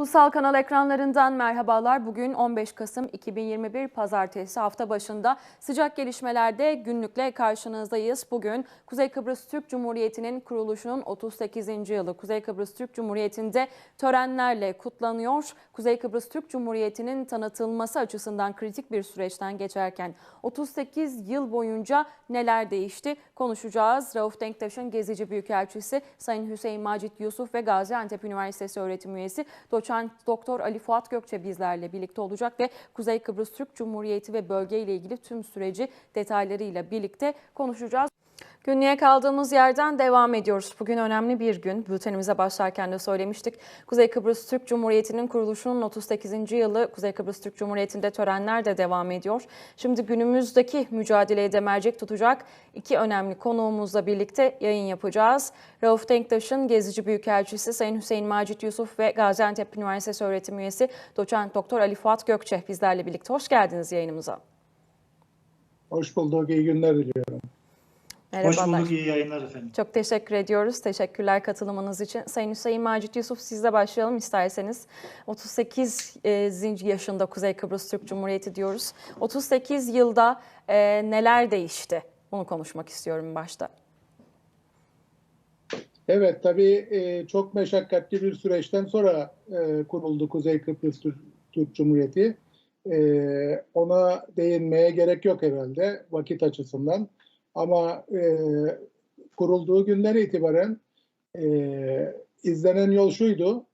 Ulusal Kanal ekranlarından merhabalar. Bugün 15 Kasım 2021 Pazartesi hafta başında sıcak gelişmelerde günlükle karşınızdayız. Bugün Kuzey Kıbrıs Türk Cumhuriyeti'nin kuruluşunun 38. yılı Kuzey Kıbrıs Türk Cumhuriyeti'nde törenlerle kutlanıyor. Kuzey Kıbrıs Türk Cumhuriyeti'nin tanıtılması açısından kritik bir süreçten geçerken 38 yıl boyunca neler değişti konuşacağız. Rauf Denktaş'ın gezici büyükelçisi Sayın Hüseyin Macit Yusuf ve Gaziantep Üniversitesi öğretim üyesi Doçent Doktor Ali Fuat Gökçe bizlerle birlikte olacak ve Kuzey Kıbrıs Türk Cumhuriyeti ve bölge ile ilgili tüm süreci detaylarıyla birlikte konuşacağız. Günlüğe kaldığımız yerden devam ediyoruz. Bugün önemli bir gün. Bültenimize başlarken de söylemiştik. Kuzey Kıbrıs Türk Cumhuriyeti'nin kuruluşunun 38. yılı Kuzey Kıbrıs Türk Cumhuriyeti'nde törenler de devam ediyor. Şimdi günümüzdeki mücadeleye de mercek tutacak iki önemli konuğumuzla birlikte yayın yapacağız. Rauf Denktaş'ın gezici büyükelçisi Sayın Hüseyin Macit Yusuf ve Gaziantep Üniversitesi öğretim üyesi Doçent Doktor Ali Fuat Gökçe bizlerle birlikte. Hoş geldiniz yayınımıza. Hoş bulduk, iyi günler diliyorum. Merhabalar. Hoş bulduk, iyi yayınlar efendim. Çok teşekkür ediyoruz. Teşekkürler katılımınız için. Sayın Hüseyin Macit Yusuf sizle başlayalım isterseniz. 38 e, yaşında Kuzey Kıbrıs Türk Cumhuriyeti diyoruz. 38 yılda e, neler değişti? Bunu konuşmak istiyorum başta. Evet, tabii e, çok meşakkatli bir süreçten sonra e, kuruldu Kuzey Kıbrıs Türk, Türk Cumhuriyeti. E, ona değinmeye gerek yok herhalde vakit açısından. Ama e, kurulduğu günden itibaren e, izlenen yol şuydu.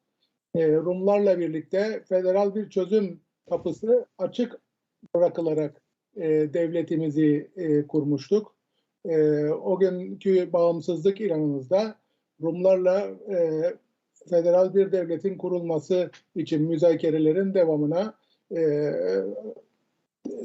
E, Rumlarla birlikte federal bir çözüm kapısı açık bırakılarak e, devletimizi e, kurmuştuk. E, o günkü bağımsızlık ilanımızda Rumlarla e, federal bir devletin kurulması için müzakerelerin devamına e,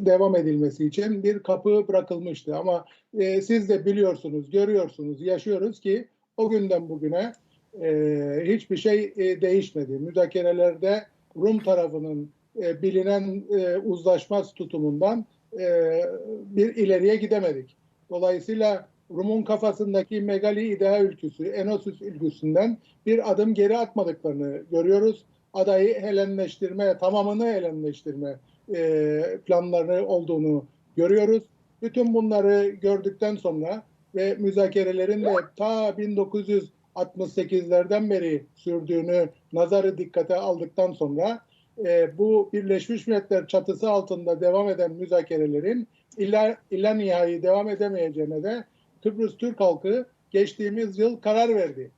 devam edilmesi için bir kapı bırakılmıştı. Ama e, siz de biliyorsunuz, görüyorsunuz, yaşıyoruz ki o günden bugüne e, hiçbir şey e, değişmedi. Müzakerelerde Rum tarafının e, bilinen e, uzlaşmaz tutumundan e, bir ileriye gidemedik. Dolayısıyla Rum'un kafasındaki megali idea ülküsü, Enosus ülküsünden bir adım geri atmadıklarını görüyoruz. Adayı Helenleştirme, tamamını Helenleştirme e, planları olduğunu görüyoruz. Bütün bunları gördükten sonra ve müzakerelerin de ta 1968'lerden beri sürdüğünü nazarı dikkate aldıktan sonra e, bu Birleşmiş Milletler çatısı altında devam eden müzakerelerin illa, illa nihai devam edemeyeceğine de Kıbrıs Türk halkı geçtiğimiz yıl karar verdi.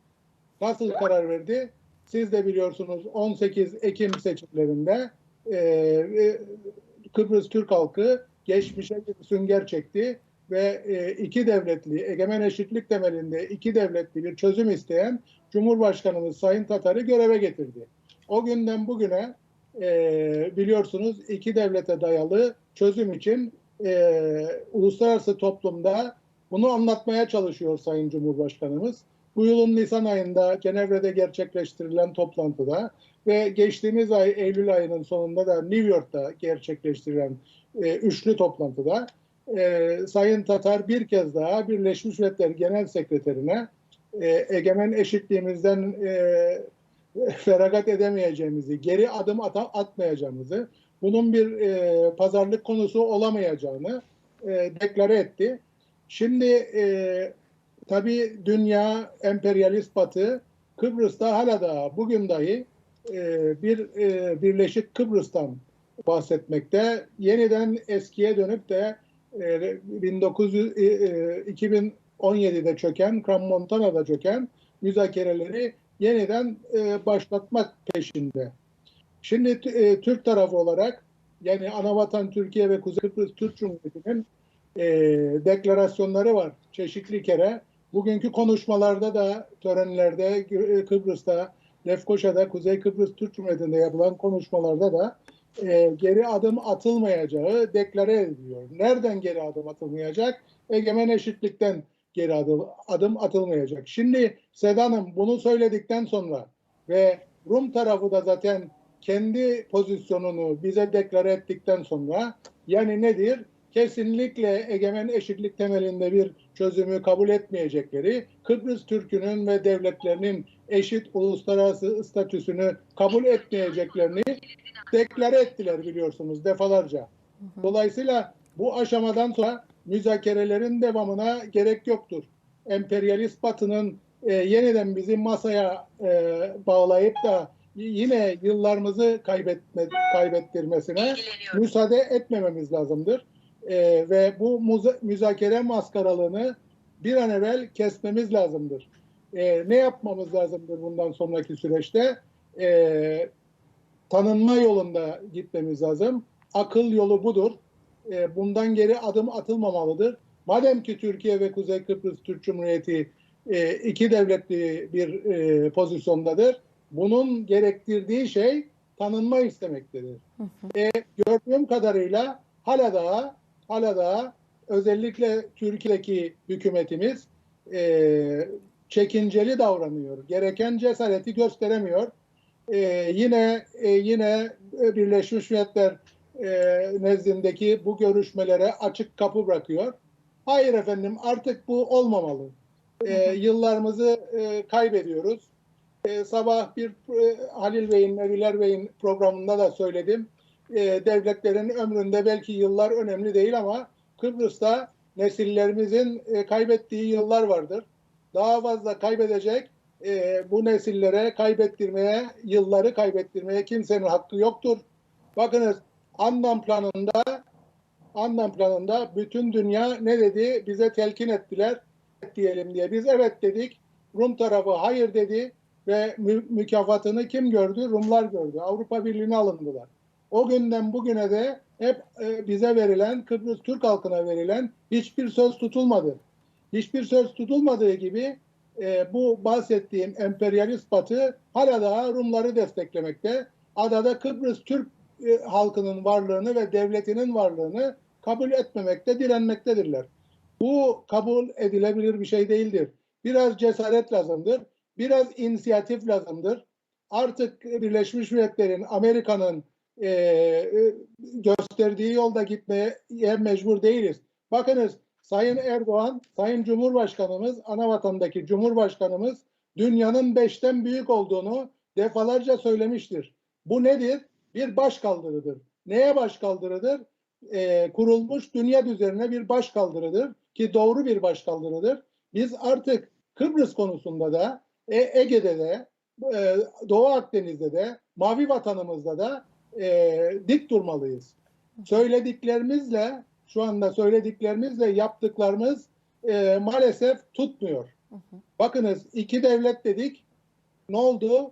Nasıl karar verdi? Siz de biliyorsunuz 18 Ekim seçimlerinde e, Kıbrıs Türk halkı geçmişe bir sünger çekti ve e, iki devletli, egemen eşitlik temelinde iki devletli bir çözüm isteyen Cumhurbaşkanımız Sayın Tatar'ı göreve getirdi. O günden bugüne e, biliyorsunuz iki devlete dayalı çözüm için e, uluslararası toplumda bunu anlatmaya çalışıyor Sayın Cumhurbaşkanımız. Bu yılın Nisan ayında Cenevre'de gerçekleştirilen toplantıda ve geçtiğimiz ay Eylül ayının sonunda da New York'ta gerçekleştirilen e, üçlü toplantıda e, Sayın Tatar bir kez daha Birleşmiş Milletler Genel Sekreterine e, egemen eşitliğimizden e, feragat edemeyeceğimizi, geri adım at atmayacağımızı, bunun bir e, pazarlık konusu olamayacağını e, deklare etti. Şimdi e, tabii dünya, emperyalist batı, Kıbrıs'ta hala da bugün dahi e, bir e, Birleşik Kıbrıs'tan bahsetmekte. Yeniden eskiye dönüp de e, 1900, e, 2017'de çöken, Kram Montana'da çöken müzakereleri yeniden e, başlatmak peşinde. Şimdi e, Türk tarafı olarak yani Anavatan Türkiye ve Kuzey Kıbrıs Türk Cumhuriyeti'nin e, deklarasyonları var çeşitli kere. Bugünkü konuşmalarda da törenlerde Kıbrıs'ta, Lefkoşa'da, Kuzey Kıbrıs Türk Cumhuriyeti'nde yapılan konuşmalarda da e, geri adım atılmayacağı deklare ediliyor. Nereden geri adım atılmayacak? Egemen eşitlikten geri adım, adım atılmayacak. Şimdi Sedan'ım bunu söyledikten sonra ve Rum tarafı da zaten kendi pozisyonunu bize deklare ettikten sonra yani nedir? Kesinlikle egemen eşitlik temelinde bir çözümü kabul etmeyecekleri, Kıbrıs Türk'ünün ve devletlerinin eşit uluslararası statüsünü kabul etmeyeceklerini deklare ettiler biliyorsunuz defalarca. Dolayısıyla bu aşamadan sonra müzakerelerin devamına gerek yoktur. Emperyalist Batı'nın e, yeniden bizi masaya e, bağlayıp da yine yıllarımızı kaybetme, kaybettirmesine müsaade etmememiz lazımdır. E, ve bu muza- müzakere maskaralığını bir an evvel kesmemiz lazımdır. E, ne yapmamız lazımdır bundan sonraki süreçte? E, tanınma yolunda gitmemiz lazım. Akıl yolu budur. E, bundan geri adım atılmamalıdır. Madem ki Türkiye ve Kuzey Kıbrıs Türk Cumhuriyeti e, iki devletli bir e, pozisyondadır. Bunun gerektirdiği şey tanınma istemektedir. E, gördüğüm kadarıyla hala daha hala daha özellikle Türkiye'deki hükümetimiz e, çekinceli davranıyor. Gereken cesareti gösteremiyor. E, yine e, yine Birleşmiş Milletler e, nezdindeki bu görüşmelere açık kapı bırakıyor. Hayır efendim artık bu olmamalı. E, yıllarımızı e, kaybediyoruz. E, sabah bir e, Halil Bey'in, Neviler Bey'in programında da söyledim. E, devletlerin ömründe belki yıllar önemli değil ama Kıbrıs'ta nesillerimizin e, kaybettiği yıllar vardır. Daha fazla kaybedecek e, bu nesillere kaybettirmeye, yılları kaybettirmeye kimsenin hakkı yoktur. Bakınız Andan planında Andan planında bütün dünya ne dedi? Bize telkin ettiler diyelim diye. Biz evet dedik. Rum tarafı hayır dedi ve mü- mükafatını kim gördü? Rumlar gördü. Avrupa Birliği'ne alındılar. O günden bugüne de hep e, bize verilen, Kıbrıs Türk halkına verilen hiçbir söz tutulmadı. Hiçbir söz tutulmadığı gibi e, bu bahsettiğim emperyalist batı hala daha Rumları desteklemekte. Adada Kıbrıs Türk e, halkının varlığını ve devletinin varlığını kabul etmemekte, direnmektedirler. Bu kabul edilebilir bir şey değildir. Biraz cesaret lazımdır. Biraz inisiyatif lazımdır. Artık Birleşmiş Milletler'in, Amerika'nın e, e, gösterdiği yolda gitmeye mecbur değiliz. Bakınız Sayın Erdoğan, Sayın Cumhurbaşkanımız, ana vatandaki Cumhurbaşkanımız dünyanın beşten büyük olduğunu defalarca söylemiştir. Bu nedir? Bir başkaldırıdır. Neye başkaldırıdır? Ee, kurulmuş dünya üzerine bir başkaldırıdır ki doğru bir başkaldırıdır. Biz artık Kıbrıs konusunda da, e, Ege'de de, e, Doğu Akdeniz'de de, Mavi Vatanımızda da e, dik durmalıyız. Söylediklerimizle, şu anda söylediklerimizle yaptıklarımız e, maalesef tutmuyor. Bakınız iki devlet dedik, ne oldu?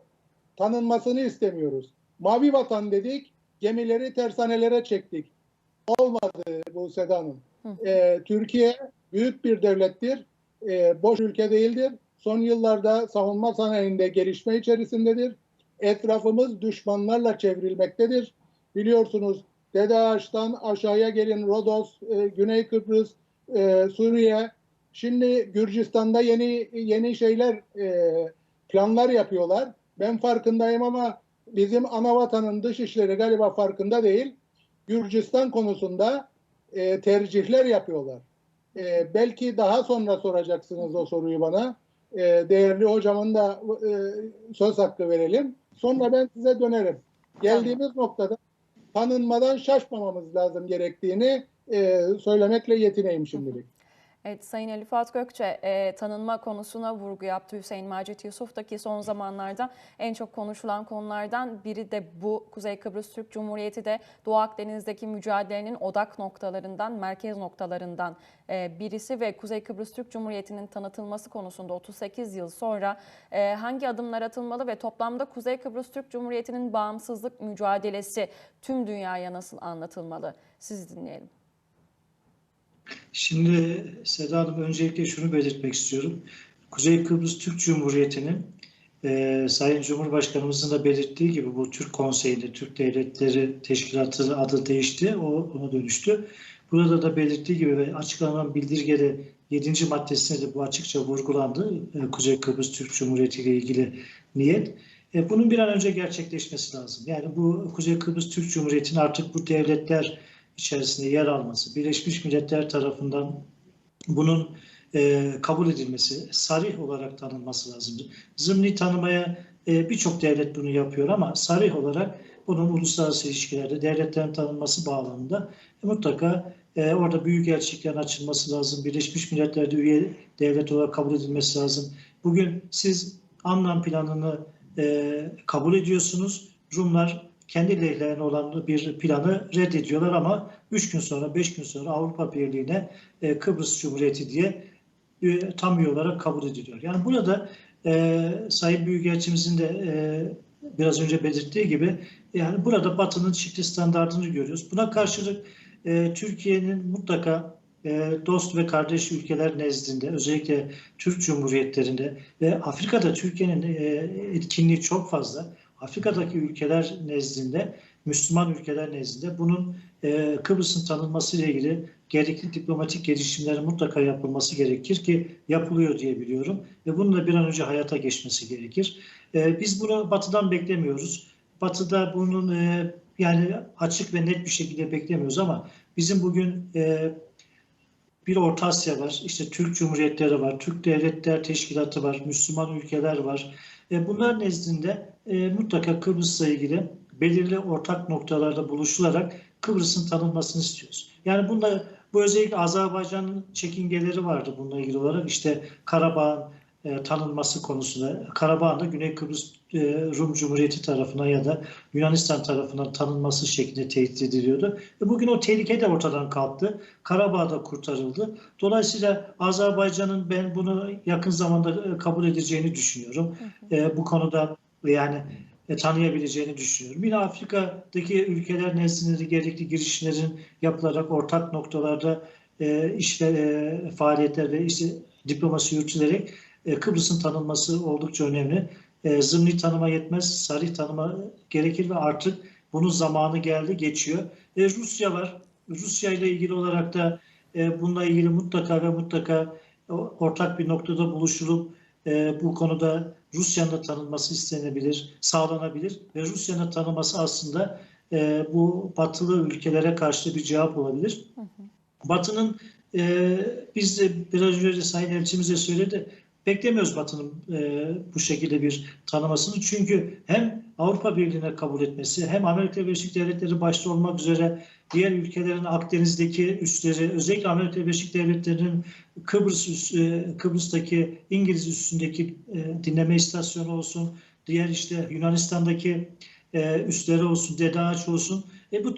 Tanınmasını istemiyoruz. Mavi vatan dedik, gemileri tersanelere çektik. Olmadı bu Seda Hanım. Ee, Türkiye büyük bir devlettir, Ee, boş ülke değildir. Son yıllarda savunma sanayinde gelişme içerisindedir. Etrafımız düşmanlarla çevrilmektedir. Biliyorsunuz Dede Ağaç'tan aşağıya gelin Rodos, e, Güney Kıbrıs, e, Suriye. Şimdi Gürcistan'da yeni yeni şeyler e, planlar yapıyorlar. Ben farkındayım ama bizim ana vatanın dışişleri galiba farkında değil. Gürcistan konusunda e, tercihler yapıyorlar. E, belki daha sonra soracaksınız o soruyu bana. E, değerli hocamın da e, söz hakkı verelim. Sonra ben size dönerim. Geldiğimiz noktada tanınmadan şaşmamamız lazım gerektiğini e, söylemekle yetineyim şimdilik. Evet, Sayın Ali Fuat Gökçe e, tanınma konusuna vurgu yaptı Hüseyin Macit Yusuf'taki son zamanlarda en çok konuşulan konulardan biri de bu Kuzey Kıbrıs Türk Cumhuriyeti de Doğu Akdeniz'deki mücadelenin odak noktalarından, merkez noktalarından e, birisi ve Kuzey Kıbrıs Türk Cumhuriyeti'nin tanıtılması konusunda 38 yıl sonra e, hangi adımlar atılmalı ve toplamda Kuzey Kıbrıs Türk Cumhuriyeti'nin bağımsızlık mücadelesi tüm dünyaya nasıl anlatılmalı? Sizi dinleyelim. Şimdi Seda Hanım öncelikle şunu belirtmek istiyorum. Kuzey Kıbrıs Türk Cumhuriyeti'nin e, Sayın Cumhurbaşkanımızın da belirttiği gibi bu Türk Konseyi'nde Türk Devletleri Teşkilatı adı değişti, o ona dönüştü. Burada da belirttiği gibi ve açıklanan bildirgede 7. maddesinde de bu açıkça vurgulandı. E, Kuzey Kıbrıs Türk Cumhuriyeti ile ilgili niyet. E, bunun bir an önce gerçekleşmesi lazım. Yani bu Kuzey Kıbrıs Türk Cumhuriyeti'nin artık bu devletler içerisinde yer alması, Birleşmiş Milletler tarafından bunun e, kabul edilmesi, sarih olarak tanınması lazım. Zımni tanımaya e, birçok devlet bunu yapıyor ama sarih olarak bunun uluslararası ilişkilerde devletlerin tanınması bağlamında e, mutlaka e, orada büyük elçiliklerin açılması lazım. Birleşmiş Milletler'de üye devlet olarak kabul edilmesi lazım. Bugün siz anlam planını e, kabul ediyorsunuz. Rumlar kendi lehlerine olan bir planı reddediyorlar ama 3 gün sonra 5 gün sonra Avrupa Birliği'ne e, Kıbrıs Cumhuriyeti diye e, tam üye olarak kabul ediliyor. Yani burada e, Sayın Büyükelçimizin de e, biraz önce belirttiği gibi yani burada Batı'nın çifte standartını görüyoruz. Buna karşılık e, Türkiye'nin mutlaka e, dost ve kardeş ülkeler nezdinde özellikle Türk Cumhuriyetlerinde ve Afrika'da Türkiye'nin e, etkinliği çok fazla. Afrika'daki ülkeler nezdinde, Müslüman ülkeler nezdinde bunun e, Kıbrıs'ın tanınması ile ilgili gerekli diplomatik gelişimlerin mutlaka yapılması gerekir ki yapılıyor diye biliyorum ve bunun da bir an önce hayata geçmesi gerekir. E, biz bunu Batı'dan beklemiyoruz. Batı'da bunun e, yani açık ve net bir şekilde beklemiyoruz ama bizim bugün e, bir Orta Asya var, işte Türk Cumhuriyetleri var, Türk Devletler Teşkilatı var, Müslüman ülkeler var. E, bunlar nezdinde e, mutlaka Kıbrıs'la ilgili belirli ortak noktalarda buluşularak Kıbrıs'ın tanınmasını istiyoruz. Yani bunda bu özellikle Azerbaycan'ın çekingeleri vardı bununla ilgili olarak. İşte Karabağ'ın e, tanınması konusunda Karabağ'ın da Güney Kıbrıs e, Rum Cumhuriyeti tarafından ya da Yunanistan tarafından tanınması şeklinde tehdit ediliyordu. E, bugün o tehlike de ortadan kalktı. Karabağ da kurtarıldı. Dolayısıyla Azerbaycan'ın ben bunu yakın zamanda e, kabul edeceğini düşünüyorum. E, bu konuda yani e, tanıyabileceğini düşünüyorum. Yine Afrika'daki ülkeler nezdinde de gerekli girişimlerin yapılarak ortak noktalarda e, işle, e, faaliyetler ve işte diplomasi yürütülerek e, Kıbrıs'ın tanınması oldukça önemli. E, zımni tanıma yetmez, sarih tanıma gerekir ve artık bunun zamanı geldi, geçiyor. E, Rusya var. Rusya ile ilgili olarak da e, bununla ilgili mutlaka ve mutlaka o- ortak bir noktada buluşulup e, bu konuda Rusya'nın da tanınması istenebilir, sağlanabilir ve Rusya'nın tanıması aslında e, bu batılı ülkelere karşı bir cevap olabilir. Batı'nın e, biz de biraz önce Sayın Elçimiz de söyledi, beklemiyoruz Batı'nın e, bu şekilde bir tanımasını. Çünkü hem Avrupa Birliği'ne kabul etmesi hem Amerika Birleşik Devletleri başta olmak üzere diğer ülkelerin Akdeniz'deki üsleri, özellikle Amerika Birleşik Devletleri'nin Kıbrıs e, Kıbrıs'taki İngiliz üstündeki e, dinleme istasyonu olsun, diğer işte Yunanistan'daki e, üsleri olsun, Dede Ağaç olsun. E, bu,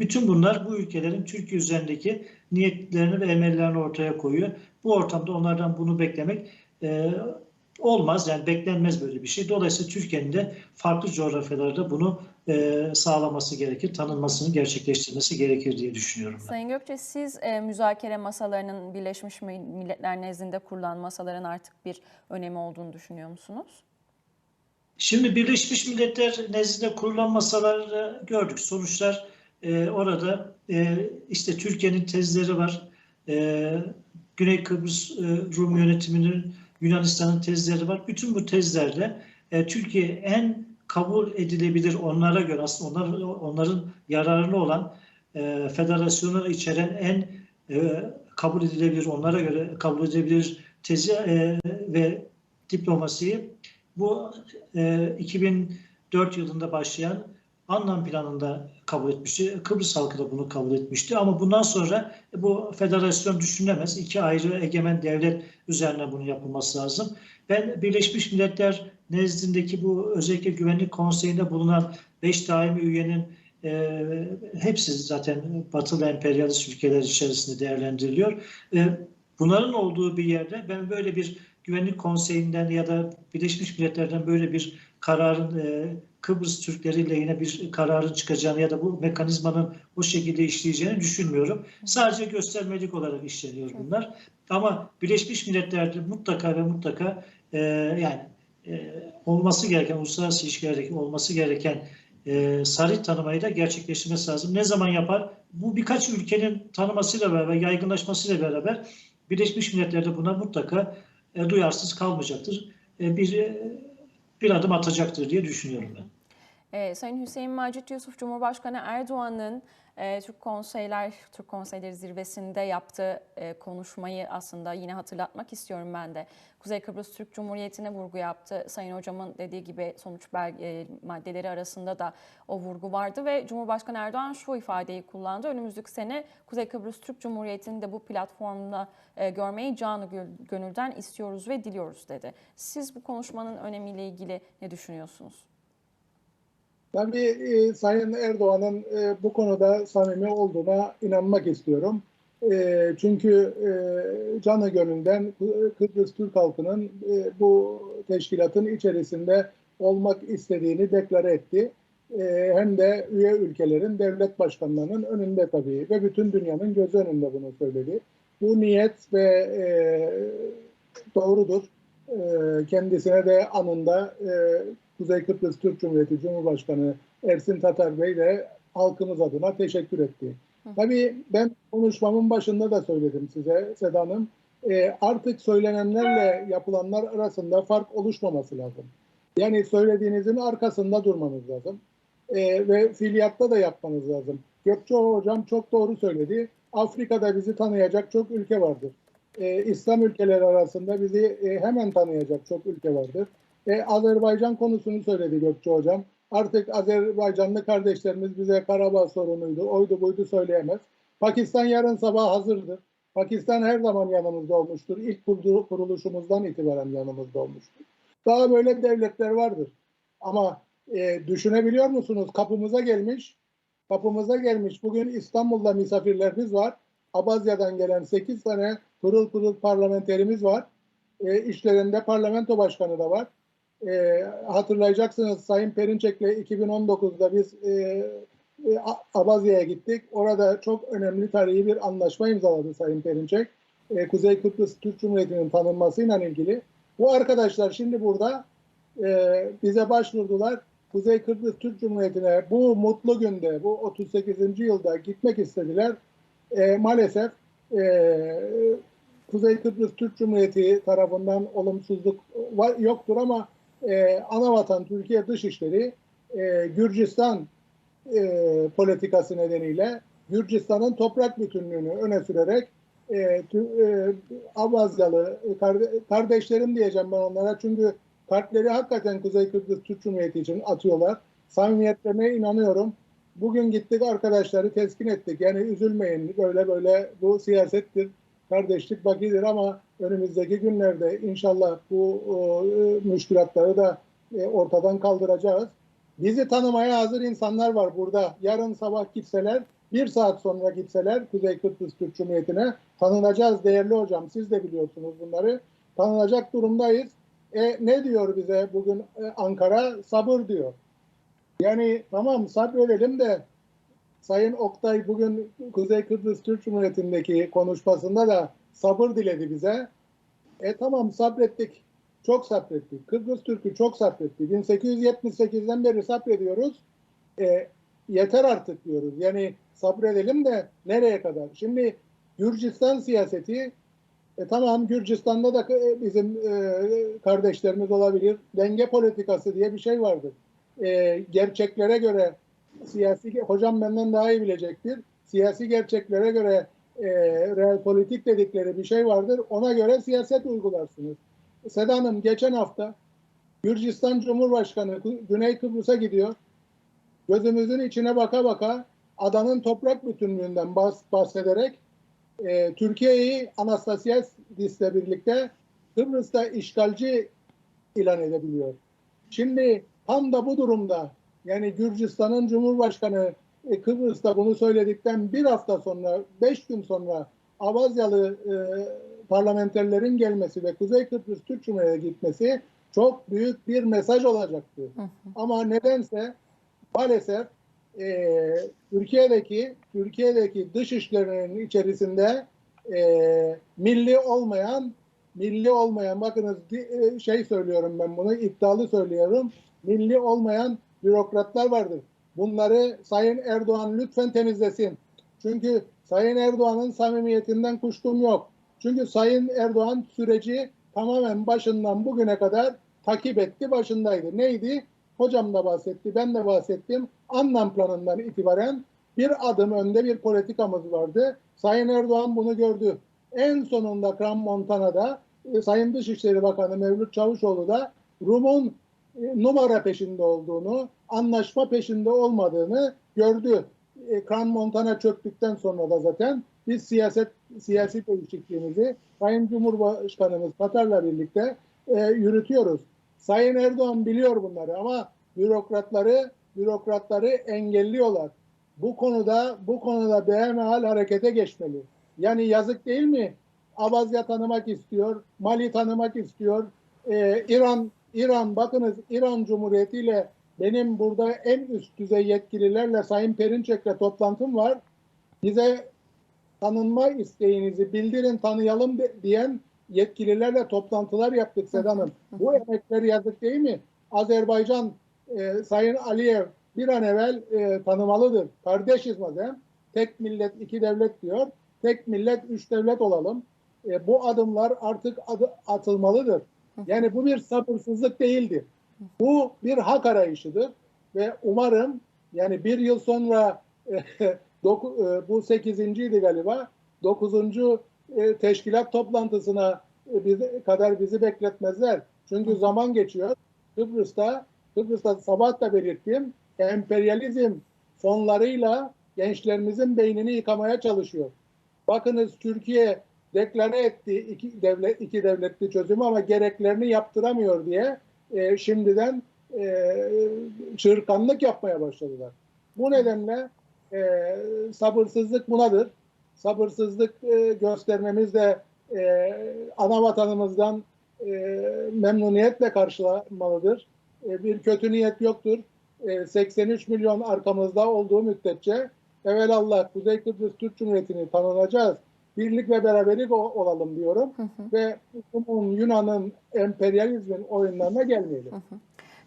bütün bunlar bu ülkelerin Türkiye üzerindeki niyetlerini ve emellerini ortaya koyuyor. Bu ortamda onlardan bunu beklemek olmaz. Yani beklenmez böyle bir şey. Dolayısıyla Türkiye'nin de farklı coğrafyalarda bunu e, sağlaması gerekir, tanınmasını gerçekleştirmesi gerekir diye düşünüyorum ben. Sayın Gökçe siz e, müzakere masalarının Birleşmiş Milletler nezdinde kurulan masaların artık bir önemi olduğunu düşünüyor musunuz? Şimdi Birleşmiş Milletler nezdinde kurulan masaları gördük. Sonuçlar e, orada e, işte Türkiye'nin tezleri var. E, Güney Kıbrıs e, Rum yönetiminin Yunanistan'ın tezleri var. Bütün bu tezlerle e, Türkiye en kabul edilebilir onlara göre aslında onlar, onların yararlı olan e, federasyonu içeren en e, kabul edilebilir onlara göre kabul edilebilir tezi e, ve diplomasiyi bu e, 2004 yılında başlayan anlam planında kabul etmişti. Kıbrıs halkı da bunu kabul etmişti. Ama bundan sonra bu federasyon düşünülemez. İki ayrı egemen devlet üzerine bunu yapılması lazım. Ben Birleşmiş Milletler nezdindeki bu özellikle Güvenlik Konseyi'nde bulunan beş daimi üyenin e, hepsi zaten batılı emperyalist ülkeler içerisinde değerlendiriliyor. E, bunların olduğu bir yerde ben böyle bir Güvenlik Konseyi'nden ya da Birleşmiş Milletler'den böyle bir kararın e, Kıbrıs Türkleri lehine bir kararın çıkacağını ya da bu mekanizmanın o şekilde işleyeceğini düşünmüyorum. Sadece göstermelik olarak işleniyor bunlar. Ama Birleşmiş Milletler'de mutlaka ve mutlaka e, yani e, olması gereken uluslararası ilişkilerdeki olması gereken e, sarı tanımayı da gerçekleştirmesi lazım. Ne zaman yapar? Bu birkaç ülkenin tanımasıyla beraber, yaygınlaşmasıyla beraber Birleşmiş Milletler de buna mutlaka e, duyarsız kalmayacaktır. E, bir e, bir adım atacaktır diye düşünüyorum ben. Ee, Sayın Hüseyin Macit Yusuf, Cumhurbaşkanı Erdoğan'ın e, Türk Konseyler, Türk Konseyleri Zirvesi'nde yaptığı e, konuşmayı aslında yine hatırlatmak istiyorum ben de. Kuzey Kıbrıs Türk Cumhuriyeti'ne vurgu yaptı. Sayın Hocam'ın dediği gibi sonuç belge, maddeleri arasında da o vurgu vardı ve Cumhurbaşkanı Erdoğan şu ifadeyi kullandı. Önümüzdeki sene Kuzey Kıbrıs Türk Cumhuriyeti'ni de bu platformda e, görmeyi canı gö- gönülden istiyoruz ve diliyoruz dedi. Siz bu konuşmanın önemiyle ilgili ne düşünüyorsunuz? Tabii e, Sayın Erdoğan'ın e, bu konuda samimi olduğuna inanmak istiyorum. E, çünkü e, canı gönülden Kı- Kıbrıs Türk halkının e, bu teşkilatın içerisinde olmak istediğini deklare etti. E, hem de üye ülkelerin devlet başkanlarının önünde tabii ve bütün dünyanın gözü önünde bunu söyledi. Bu niyet ve e, doğrudur. E, kendisine de anında e, Kuzey Kıbrıs Türk Cumhuriyeti Cumhurbaşkanı Ersin Tatar Bey de halkımız adına teşekkür etti. Tabii ben konuşmamın başında da söyledim size Seda Hanım. E, artık söylenenlerle yapılanlar arasında fark oluşmaması lazım. Yani söylediğinizin arkasında durmanız lazım. E, ve fiiliyatta da yapmanız lazım. Gökçe Hocam çok doğru söyledi. Afrika'da bizi tanıyacak çok ülke vardır. E, İslam ülkeleri arasında bizi e, hemen tanıyacak çok ülke vardır. E, Azerbaycan konusunu söyledi Gökçe Hocam. Artık Azerbaycanlı kardeşlerimiz bize Karabağ sorunuydu, oydu buydu söyleyemez. Pakistan yarın sabah hazırdır. Pakistan her zaman yanımızda olmuştur. İlk kuruluşumuzdan itibaren yanımızda olmuştur. Daha böyle devletler vardır. Ama e, düşünebiliyor musunuz? Kapımıza gelmiş, kapımıza gelmiş. Bugün İstanbul'da misafirlerimiz var. Abazya'dan gelen 8 tane pırıl pırıl parlamenterimiz var. E, işlerinde parlamento başkanı da var. E, hatırlayacaksınız Sayın Perinçek'le 2019'da biz e, e, Abazya'ya gittik. Orada çok önemli tarihi bir anlaşma imzaladı Sayın Perinçek. E, Kuzey Kıbrıs Türk Cumhuriyeti'nin tanınmasıyla ilgili. Bu arkadaşlar şimdi burada e, bize başvurdular. Kuzey Kıbrıs Türk Cumhuriyeti'ne bu mutlu günde, bu 38. yılda gitmek istediler. E, maalesef e, Kuzey Kıbrıs Türk Cumhuriyeti tarafından olumsuzluk var, yoktur ama e, anavatan Türkiye Dışişleri e, Gürcistan e, politikası nedeniyle Gürcistan'ın toprak bütünlüğünü öne sürerek e, tü- e, Abazyalı e, karde- kardeşlerim diyeceğim ben onlara çünkü kalpleri hakikaten Kuzey Kıbrıs Türk Cumhuriyeti için atıyorlar. Samimiyetlerine inanıyorum. Bugün gittik arkadaşları teskin ettik. Yani üzülmeyin böyle böyle bu siyasettir. Kardeşlik bakidir ama önümüzdeki günlerde inşallah bu e, müşkülatları da e, ortadan kaldıracağız. Bizi tanımaya hazır insanlar var burada. Yarın sabah gitseler, bir saat sonra gitseler Kuzey Kıbrıs Türk Cumhuriyeti'ne tanınacağız değerli hocam. Siz de biliyorsunuz bunları. Tanınacak durumdayız. E, ne diyor bize bugün e, Ankara? Sabır diyor. Yani tamam sabredelim de Sayın Oktay bugün Kuzey Kıbrıs Türk Cumhuriyeti'ndeki konuşmasında da sabır diledi bize. E tamam sabrettik. Çok sabrettik. Kıbrıs Türk'ü çok sabretti. 1878'den beri sabrediyoruz. E, yeter artık diyoruz. Yani sabredelim de nereye kadar? Şimdi Gürcistan siyaseti e, tamam Gürcistan'da da e, bizim e, kardeşlerimiz olabilir. Denge politikası diye bir şey vardır. E, gerçeklere göre siyasi hocam benden daha iyi bilecektir. Siyasi gerçeklere göre e, real politik dedikleri bir şey vardır. Ona göre siyaset uygularsınız. Seda Hanım geçen hafta Gürcistan Cumhurbaşkanı Güney Kıbrıs'a gidiyor. Gözümüzün içine baka baka adanın toprak bütünlüğünden bahs- bahsederek e, Türkiye'yi Anastasiadis'le birlikte Kıbrıs'ta işgalci ilan edebiliyor. Şimdi tam da bu durumda yani Gürcistan'ın Cumhurbaşkanı e, Kıbrıs'ta bunu söyledikten bir hafta sonra, beş gün sonra Abazyalı e, parlamenterlerin gelmesi ve Kuzey Kıbrıs Türk Cumhuriyeti'ne gitmesi çok büyük bir mesaj olacaktı. Hı hı. Ama nedense maalesef e, Türkiye'deki Türkiye'deki dış işlerinin içerisinde e, milli olmayan milli olmayan bakınız e, şey söylüyorum ben bunu iddialı söylüyorum milli olmayan bürokratlar vardır. Bunları Sayın Erdoğan lütfen temizlesin. Çünkü Sayın Erdoğan'ın samimiyetinden kuşkum yok. Çünkü Sayın Erdoğan süreci tamamen başından bugüne kadar takip etti, başındaydı. Neydi? hocam da bahsetti, ben de bahsettim. Anlam planından itibaren bir adım önde bir politikamız vardı. Sayın Erdoğan bunu gördü. En sonunda Kram Montana'da e, Sayın Dışişleri Bakanı Mevlüt Çavuşoğlu da Rum'un numara peşinde olduğunu, anlaşma peşinde olmadığını gördü. E, Kran Montana çöktükten sonra da zaten biz siyaset siyasi değişikliğimizi Sayın Cumhurbaşkanımız Katar'la birlikte e, yürütüyoruz. Sayın Erdoğan biliyor bunları ama bürokratları bürokratları engelliyorlar. Bu konuda bu konuda behemehal harekete geçmeli. Yani yazık değil mi? Abazya tanımak istiyor, Mali tanımak istiyor. Ee, İran İran bakınız İran Cumhuriyeti ile benim burada en üst düzey yetkililerle Sayın Perinçek'le toplantım var. Bize tanınma isteğinizi bildirin tanıyalım diyen yetkililerle toplantılar yaptık Sedan Hanım. Bu emekler yazık değil mi? Azerbaycan e, Sayın Aliyev bir an evvel e, tanımalıdır. Kardeşiz madem. Tek millet iki devlet diyor. Tek millet üç devlet olalım. E, bu adımlar artık adı, atılmalıdır. Yani bu bir sabırsızlık değildir. Bu bir hak arayışıdır ve umarım yani bir yıl sonra doku, e, bu sekizinciydi galiba dokuzuncu e, teşkilat toplantısına e, kadar bizi bekletmezler. Çünkü zaman geçiyor. Kıbrıs'ta Kıbrıs'ta sabah da belirttim emperyalizm fonlarıyla gençlerimizin beynini yıkamaya çalışıyor. Bakınız Türkiye deklare etti iki devlet iki devletli çözümü ama gereklerini yaptıramıyor diye e, şimdiden e, çırkanlık yapmaya başladılar. Bu nedenle e, sabırsızlık bunadır. Sabırsızlık e, göstermemiz de e, ana vatanımızdan e, memnuniyetle karşılanmalıdır. E, bir kötü niyet yoktur. E, 83 milyon arkamızda olduğu müddetçe evelallah Kuzey Kıbrıs Türk Cumhuriyeti'ni tanınacağız. Birlik ve beraberlik olalım diyorum. Hı hı. Ve Rum'un, Yunan'ın emperyalizmin oyunlarına gelmeyelim.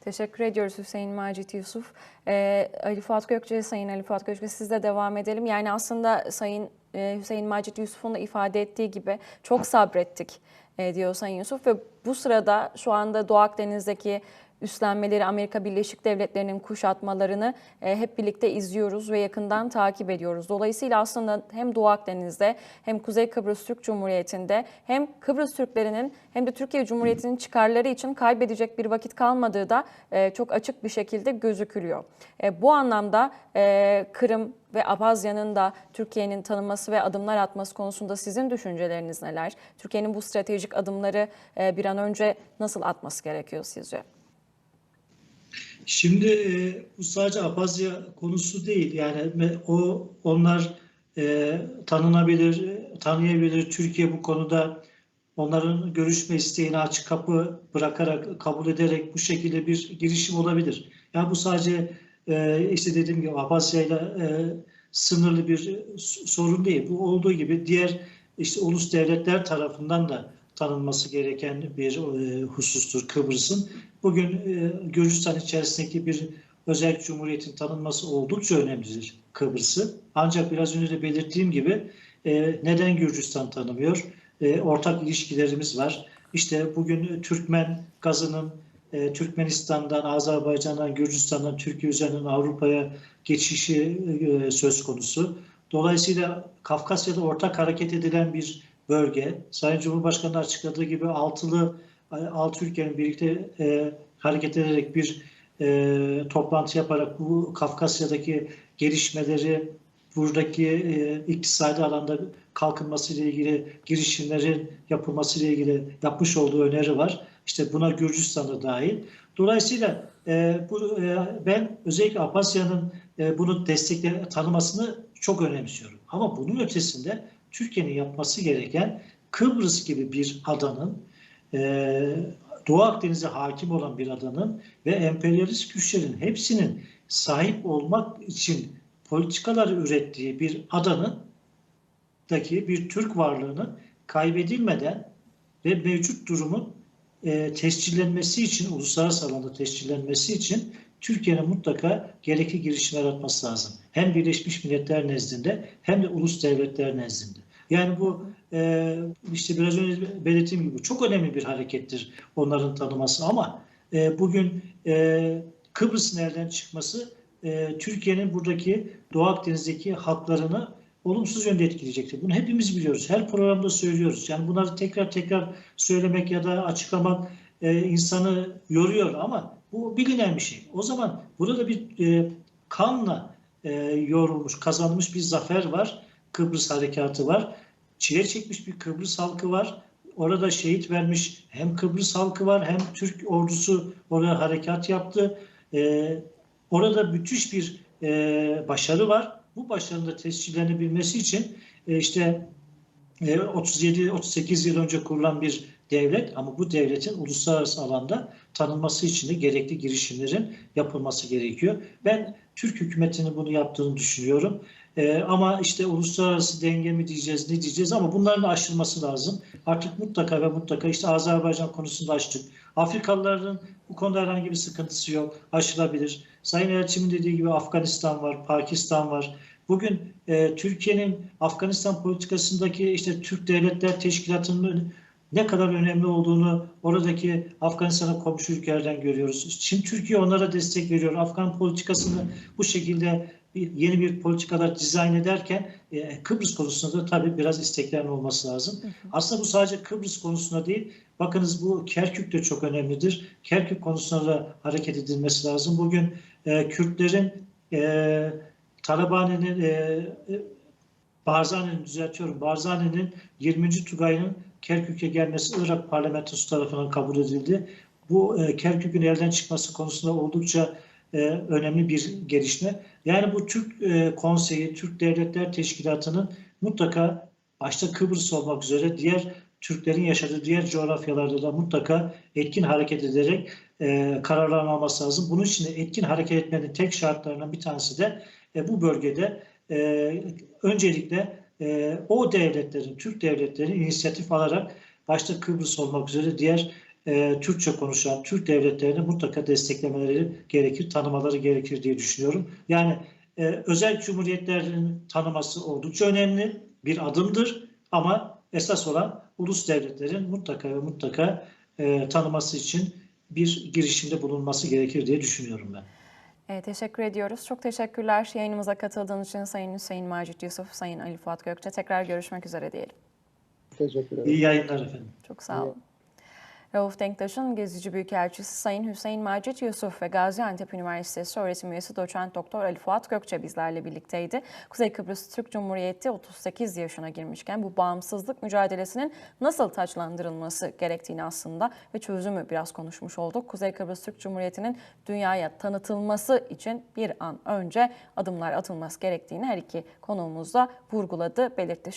Teşekkür ediyoruz Hüseyin Macit Yusuf. Ee, Ali Fuat Gökçe, Sayın Ali Fuat Gökçe sizle devam edelim. Yani aslında Sayın e, Hüseyin Macit Yusuf'un da ifade ettiği gibi çok sabrettik e, diyor Sayın Yusuf ve bu sırada şu anda Doğu Akdeniz'deki üstlenmeleri Amerika Birleşik Devletleri'nin kuşatmalarını e, hep birlikte izliyoruz ve yakından takip ediyoruz. Dolayısıyla aslında hem Doğu Akdeniz'de hem Kuzey Kıbrıs Türk Cumhuriyeti'nde hem Kıbrıs Türklerinin hem de Türkiye Cumhuriyeti'nin çıkarları için kaybedecek bir vakit kalmadığı da e, çok açık bir şekilde gözükülüyor. E, bu anlamda e, Kırım ve Abazya'nın da Türkiye'nin tanınması ve adımlar atması konusunda sizin düşünceleriniz neler? Türkiye'nin bu stratejik adımları bir an önce nasıl atması gerekiyor sizce? Şimdi e, bu sadece Abazya konusu değil. Yani o onlar e, tanınabilir, e, tanıyabilir. Türkiye bu konuda onların görüşme isteğini açık kapı bırakarak, kabul ederek bu şekilde bir girişim olabilir. Yani bu sadece e, işte dediğim gibi Abazya'yla e, sınırlı bir s- sorun değil. Bu olduğu gibi diğer işte ulus devletler tarafından da tanınması gereken bir e, husustur Kıbrıs'ın. Bugün e, Gürcistan içerisindeki bir özel cumhuriyetin tanınması oldukça önemlidir Kıbrıs'ı. Ancak biraz önce de belirttiğim gibi e, neden Gürcistan tanımıyor? Ortak ilişkilerimiz var. İşte bugün Türkmen gazının Türkmenistan'dan, Azerbaycan'dan, Gürcistan'dan Türkiye üzerinden Avrupa'ya geçişi söz konusu. Dolayısıyla Kafkasya'da ortak hareket edilen bir bölge. Sayın Cumhurbaşkanı açıkladığı gibi altılı altı ülkenin birlikte e, hareket ederek bir e, toplantı yaparak bu Kafkasya'daki gelişmeleri, buradaki e, iktisadi alanda kalkınması ile ilgili girişimlerin yapılması ile ilgili yapmış olduğu öneri var. İşte buna Gürcistan da dahil. Dolayısıyla e, bu e, ben özellikle Apasya'nın e, bunu destekle tanımasını çok önemsiyorum. Ama bunun ötesinde Türkiye'nin yapması gereken Kıbrıs gibi bir adanın e, Doğu Akdeniz'e hakim olan bir adanın ve emperyalist güçlerin hepsinin sahip olmak için politikalar ürettiği bir adanın bir Türk varlığının kaybedilmeden ve mevcut durumun e, tescillenmesi için, uluslararası alanda tescillenmesi için Türkiye'nin mutlaka gerekli girişimler atması lazım. Hem Birleşmiş Milletler nezdinde hem de ulus devletler nezdinde. Yani bu e, işte biraz önce belirttiğim gibi çok önemli bir harekettir onların tanıması ama e, bugün e, Kıbrıs'ın elden çıkması e, Türkiye'nin buradaki Doğu Akdeniz'deki halklarını olumsuz yönde etkileyecektir. Bunu hepimiz biliyoruz. Her programda söylüyoruz. Yani bunları tekrar tekrar söylemek ya da açıklamak e, insanı yoruyor ama bu bilinen bir şey. O zaman burada bir e, kanla e, yorulmuş, kazanmış bir zafer var. Kıbrıs harekatı var. Çile çekmiş bir Kıbrıs halkı var. Orada şehit vermiş hem Kıbrıs halkı var hem Türk ordusu oraya harekat yaptı. E, orada müthiş bir e, başarı var. Bu başarının da tescillenebilmesi için e, işte 37-38 yıl önce kurulan bir devlet ama bu devletin uluslararası alanda tanınması için de gerekli girişimlerin yapılması gerekiyor. Ben Türk hükümetinin bunu yaptığını düşünüyorum. Ee, ama işte uluslararası denge mi diyeceğiz, ne diyeceğiz ama bunların da aşılması lazım. Artık mutlaka ve mutlaka işte Azerbaycan konusunda açtık. Afrikalıların bu konuda herhangi bir sıkıntısı yok. Aşılabilir. Sayın Elçim'in dediği gibi Afganistan var, Pakistan var. Bugün e, Türkiye'nin Afganistan politikasındaki işte Türk Devletler Teşkilatı'nın ne kadar önemli olduğunu oradaki Afganistan'a komşu ülkelerden görüyoruz. Şimdi Türkiye onlara destek veriyor. Afgan politikasını bu şekilde bir, yeni bir politikalar dizayn ederken e, Kıbrıs konusunda da tabii biraz isteklerin olması lazım. Hı hı. Aslında bu sadece Kıbrıs konusunda değil. Bakınız bu Kerkük de çok önemlidir. Kerkük konusunda da hareket edilmesi lazım. Bugün e, Kürtlerin e, Talabani'nin e, Barzani'nin düzeltiyorum. Barzani'nin 20. Tugay'ın Kerkük'e gelmesi Irak parlamentosu tarafından kabul edildi. Bu e, Kerkük'ün elden çıkması konusunda oldukça e, önemli bir gelişme. Yani bu Türk e, Konseyi, Türk Devletler Teşkilatı'nın mutlaka başta Kıbrıs olmak üzere diğer Türklerin yaşadığı diğer coğrafyalarda da mutlaka etkin hareket ederek e, kararlar alması lazım. Bunun için etkin hareket etmenin tek şartlarından bir tanesi de e, bu bölgede e, öncelikle e, o devletlerin, Türk devletlerinin inisiyatif alarak başta Kıbrıs olmak üzere diğer e, Türkçe konuşan Türk devletlerini mutlaka desteklemeleri gerekir, tanımaları gerekir diye düşünüyorum. Yani e, özel cumhuriyetlerin tanıması oldukça önemli bir adımdır ama esas olan ulus devletlerin mutlaka ve mutlaka e, tanıması için bir girişimde bulunması gerekir diye düşünüyorum ben. E, teşekkür ediyoruz. Çok teşekkürler yayınımıza katıldığınız için Sayın Hüseyin Macit Yusuf, Sayın Ali Fuat Gökçe. Tekrar görüşmek üzere diyelim. Teşekkür ederim. İyi yayınlar efendim. Çok sağ olun. Rauf Denktaş'ın gezici büyükelçisi Sayın Hüseyin Macit Yusuf ve Gaziantep Üniversitesi öğretim üyesi doçent doktor Ali Fuat Gökçe bizlerle birlikteydi. Kuzey Kıbrıs Türk Cumhuriyeti 38 yaşına girmişken bu bağımsızlık mücadelesinin nasıl taçlandırılması gerektiğini aslında ve çözümü biraz konuşmuş olduk. Kuzey Kıbrıs Türk Cumhuriyeti'nin dünyaya tanıtılması için bir an önce adımlar atılması gerektiğini her iki konuğumuz da vurguladı, belirtti.